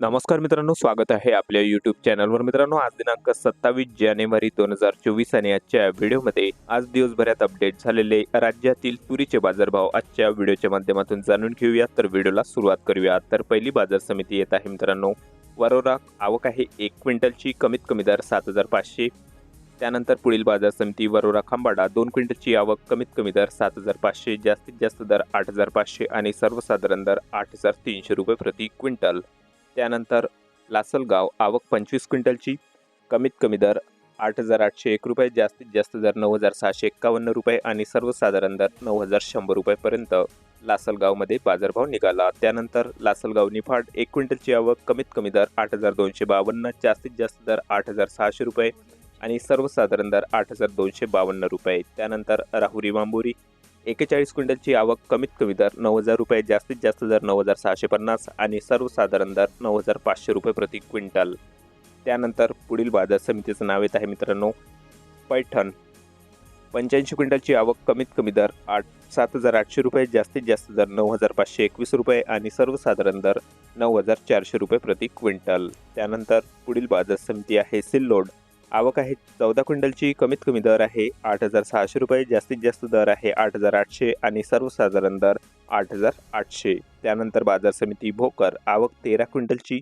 नमस्कार मित्रांनो स्वागत आहे आपल्या यूट्यूब चॅनलवर मित्रांनो आज दिनांक सत्तावीस जानेवारी दोन हजार चोवीस आणि आजच्या व्हिडिओमध्ये आज दिवसभरात अपडेट झालेले राज्यातील तुरीचे बाजारभाव. आजच्या व्हिडिओच्या माध्यमातून जाणून घेऊया तर व्हिडिओला सुरुवात करूया तर पहिली बाजार समिती येत आहे मित्रांनो. वरोरा आवक आहे एक क्विंटलची कमीत कमी दर सात हजार पाचशे. त्यानंतर पुढील बाजार समिती वरोरा खांबाडा दोन क्विंटलची आवक कमीत कमी दर सात हजार पाचशे जास्तीत जास्त दर आठ हजार पाचशे आणि सर्वसाधारण दर आठ हजार तीनशे रुपये प्रति क्विंटल. त्यानंतर लासलगाव आवक पंचवीस क्विंटलची कमीत कमी दर आठ हजार आठशे एक रुपये जास्तीत जास्त दर नऊ हजार सहाशे एक्कावन्न रुपये आणि सर्वसाधारण दर नऊ हजार शंभर रुपयेपर्यंत लासलगावमध्ये बाजारभाव निघाला. त्यानंतर लासलगाव निफाड एक क्विंटलची आवक कमीत कमी दर आठ हजार दोनशे बावन्न जास्तीत जास्त दर आठ हजार सहाशे रुपये आणि सर्वसाधारण दर आठ हजार दोनशे बावन्न रुपये. त्यानंतर राहुरी बांबोरी एकेचाळीस क्विंटलची आवक कमीत कमी दर नऊ हजार रुपये जास्तीत जास्त दर नऊ हजार सहाशे पन्नास आणि सर्वसाधारण दर नऊ हजार पाचशे रुपये प्रति क्विंटल. त्यानंतर पुढील बाजार समितीचं नाव येत आहे मित्रांनो पैठण. पंच्याऐंशी क्विंटलची आवक कमीत कमी दर आठ सात हजार आठशे रुपये जास्तीत जास्त दर नऊ हजार पाचशे एकवीस रुपये आणि सर्वसाधारण दर नऊ हजार चारशे रुपये प्रति क्विंटल. त्यानंतर पुढील बाजार समिती आहे सिल्लोड. आवक आहे चौदा क्विंटलची कमीत कमी दर आहे आठ हजार सहाशे रुपये जास्तीत जास्त दर आहे आठ हजार आठशे आणि सर्वसाधारण दर आठ हजार आठशे. त्यानंतर बाजार समिती भोकर आवक तेरा क्विंटलची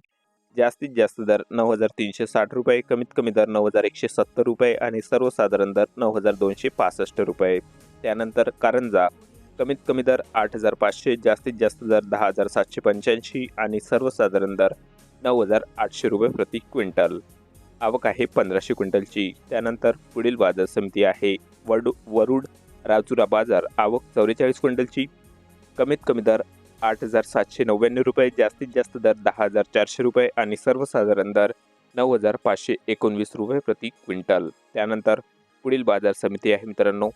जास्तीत जास्त दर नऊ हजार तीनशे साठ रुपये कमीत कमी दर नऊ हजार एकशे सत्तर रुपये आणि सर्वसाधारण दर नऊ हजार दोनशे पासष्ट रुपये. त्यानंतर कारंजा कमीत कमी दर आठ हजार पाचशे जास्तीत जास्त दर दहा हजार सातशे पंच्याऐंशी आणि सर्वसाधारण दर नऊ हजार आठशे रुपये प्रति क्विंटल. आवक आहे पंधराशे क्विंटलची. त्यानंतर पुढील बाजार समिती आहे. वडू वरुड राजुरा बाजार आवक चौवेचाळीस क्विंटलची. कमीत कमी दर आठ हजार सातशे नव्याण्णव रुपये जास्तीत जास्त दर दहा हजार चारशे रुपये आणि सर्वसाधारण दर नऊ हजार पाचशे एकोणवीस रुपये प्रति क्विंटल. त्यानंतर पुढील बाजार समिती आहे मित्रांनो.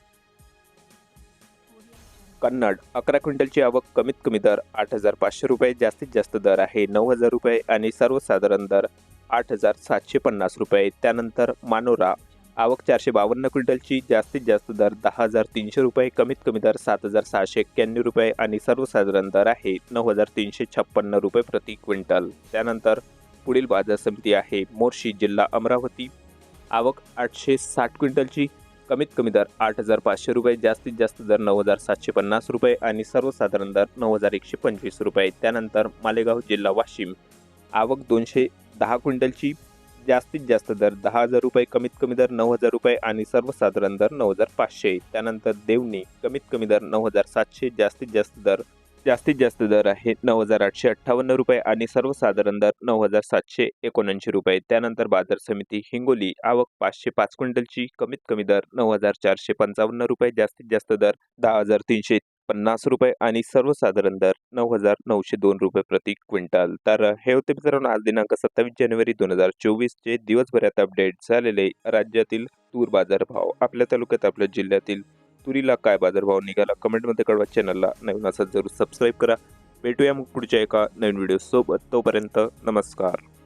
कन्नड अकरा क्विंटलची आवक कमीत कमी दर आठ हजार पाचशे रुपये जास्तीत जास्त दर आहे नऊ हजार रुपये आणि सर्वसाधारण दर आठ हजार सातशे पन्नास रुपये. त्यानंतर मानोरा आवक चारशे बावन्न क्विंटलची जास्तीत जास्त दर दहा हजार तीनशे रुपये कमीत कमी दर सात हजार सहाशे एक्क्याण्णव रुपये आणि सर्वसाधारण दर आहे नऊ हजार तीनशे छप्पन्न रुपये प्रति क्विंटल. त्यानंतर पुढील बाजार समिती आहे मोर्शी जिल्हा अमरावती. आवक आठशे साठ क्विंटलची कमीत कमी दर आठ हजार पाचशे रुपये जास्तीत जास्त दर नऊ हजार सातशे पन्नास रुपये आणि सर्वसाधारण दर नऊ हजार एकशे पंचवीस रुपये. त्यानंतर मालेगाव जिल्हा वाशिम. आवक दोनशे दहा क्विंटलची जास्तीत जास्त दर दहा हजार रुपये कमीत कमी दर नऊ हजार रुपये आणि सर्वसाधारण दर नऊ हजार पाचशे. त्यानंतर देवणी कमीत कमी दर नऊ हजार सातशे जास्तीत जास्त दर जास्तीत जास्त दर आहे नऊ हजार आठशे अठ्ठावन्न रुपये आणि सर्वसाधारण दर नऊ हजार सातशे एकोणऐंशी रुपये. त्यानंतर बाजार समिती हिंगोली आवक पाचशे पाच क्विंटलची कमीत कमी दर नऊ हजार चारशे पंचावन्न रुपये जास्तीत जास्त दर दहा हजार तीनशे पन्नास रुपये आणि सर्वसाधारण दर नऊ हजार नऊशे दोन रुपये प्रति क्विंटल. तर हे होते मित्रांनो आज दिनांक सत्तावीस जानेवारी दोन हजार चोवीसचे दिवसभरात अपडेट झालेले राज्यातील तूर बाजारभाव. आपल्या तालुक्यात आपल्या जिल्ह्यातील तुरीला काय बाजारभाव निघाला? कमेंटमध्ये कळवा. चॅनलला नवीन असा जरूर सबस्क्राईब करा. भेटूया मग पुढच्या एका नवीन व्हिडिओ सोबत. तोपर्यंत नमस्कार.